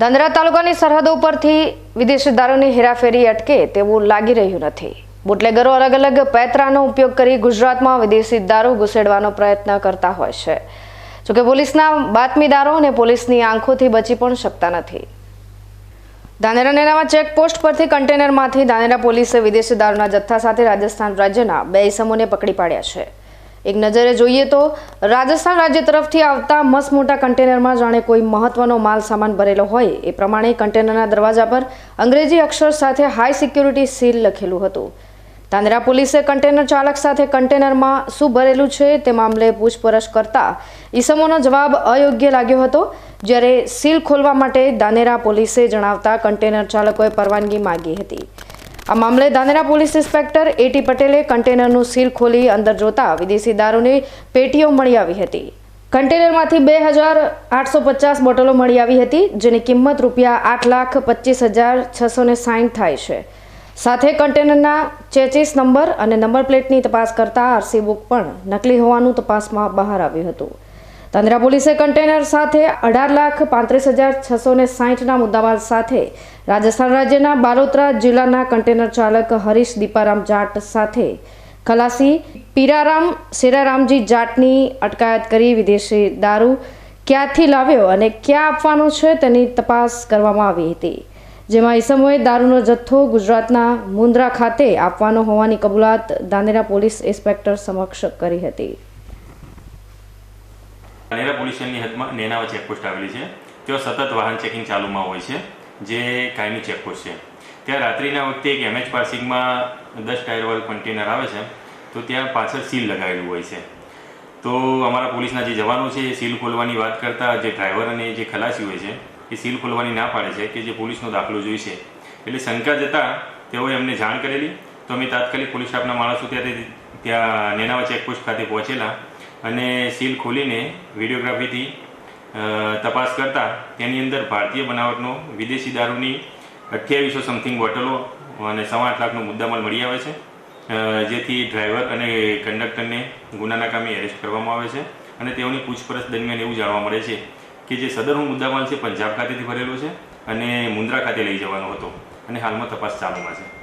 ધાંધ્રા તાલુકાની સરહદો ઉપરથી વિદેશી દારૂની હેરાફેરી અટકે તેવું લાગી રહ્યું નથી. બુટલેગરો અલગ અલગ પેતરાનો ઉપયોગ કરી ગુજરાતમાં વિદેશી દારૂ ઘુસેડવાનો પ્રયત્ન કરતા હોય છે. જોકે પોલીસના બાતમીદારો અને પોલીસની આંખોથી બચી પણ શકતા નથી. ધાનેરા નેનામાં ચેકપોસ્ટ પરથી કન્ટેનરમાંથી ધાનેરા પોલીસે વિદેશી દારૂના જથ્થા સાથે રાજસ્થાન રાજ્યના બે ઇસમોને પકડી પાડ્યા છે. એક નજરે જોઈએ તો રાજસ્થાન રાજ્ય તરફથી આવતા મસ્ત મોટા કન્ટેનરમાં જાણે કોઈ મહત્વનો માલ સામાન ભરેલો હોય એ પ્રમાણે કન્ટેનરના દરવાજા પર અંગ્રેજી અક્ષર સાથે હાઈ સિક્યુરિટી સીલ લખેલું હતું. તાંદરા પોલીસે કન્ટેનર ચાલક સાથે કન્ટેનરમાં શું ભરેલું છે તે મામલે પૂછપરછ કરતા ઈસમોનો જવાબ અયોગ્ય લાગ્યો હતો. જ્યારે સીલ ખોલવા માટે દાનેરા પોલીસે જણાવતા કન્ટેનર ચાલકોએ પરવાનગી માગી હતી. આ મામલે ધાનેરા પોલીસ ઇન્સ્પેક્ટર એટી પટેલે કન્ટેનરનું સીલ ખોલી અંદર જોતા વિદેશી દારૂની પેટીઓ મળી આવી હતી. કન્ટેનરમાંથી બે હજાર આઠસો પચાસ બોટલો મળી આવી હતી, જેની કિંમત રૂપિયા આઠ લાખ પચીસ હજાર છસો ને સાઠ થાય છે. સાથે કન્ટેનરના ચેચીસ નંબર અને નંબર પ્લેટની તપાસ કરતા આરસી બુક પણ નકલી હોવાનું તપાસમાં બહાર આવ્યું હતું. તંદ્રા પોલીસે કન્ટેનર સાથે અઢાર લાખ પાંત્રીસ હજાર છસો ને સાહીઠના મુદ્દામાલ સાથે રાજસ્થાન રાજ્યના બાલોતરા જિલ્લાના કન્ટેનર ચાલક હરીશ દીપારામ જાટ સાથે ખલાસી પીરારામ શેરારામજી જાટની અટકાયત કરી વિદેશી દારૂ ક્યાંથી લાવ્યો અને ક્યાં આપવાનો છે તેની તપાસ કરવામાં આવી હતી. જેમાં ઈસમોએ દારૂનો જથ્થો ગુજરાતના મુન્દ્રા ખાતે આપવાનો હોવાની કબૂલાત દાંદેરા પોલીસ ઇન્સ્પેક્ટર સમક્ષ કરી હતી. ધાનેરા પોલ્યુશનની હદમાં નેનાવા ચેકપોસ્ટ આવેલી છે. ત્યાં સતત વાહન ચેકિંગ ચાલુમાં હોય છે, જે કાયમી ચેકપોસ્ટ છે. ત્યાં રાત્રિના વખતે એક એમએચ પાર્સિંગમાં દસ ટાયરવાળું કન્ટેનર આવે છે, તો ત્યાં પાછળ સીલ લગાવેલું હોય છે. તો અમારા પોલીસના જે જવાનો છે, એ સીલ ખોલવાની વાત કરતા જે ડ્રાઈવર અને જે ખલાસી હોય છે, એ સીલ ખોલવાની ના પાડે છે કે જે પોલીસનો દાખલો જોઈશે. એટલે શંકા જતાં તેઓએ અમને જાણ કરેલી. તો અમે તાત્કાલિક પોલીસ સ્ટાફના માણસો ત્યારે ત્યાં નેનાવા ચેકપોસ્ટ ખાતે પહોંચેલા. અને સીલ ખોલીને વિડીયોગ્રાફીથી તપાસ કરતાં તેની અંદર ભારતીય બનાવટનો વિદેશી દારૂની અઠ્યાવીસો સમથિંગ બોટલો અને સવા આઠ લાખનો મુદ્દામાલ મળી આવે છે. જેથી ડ્રાઈવર અને કંડક્ટરને ગુનાના કામે એરેસ્ટ કરવામાં આવે છે અને તેઓની પૂછપરછ દરમિયાન એવું જાણવા મળે છે કે જે સદરનો મુદ્દામાલ છે, પંજાબ ખાતેથી ભરેલો છે અને મુન્દ્રા ખાતે લઈ જવાનો હતો અને હાલમાં તપાસ ચાલુમાં છે.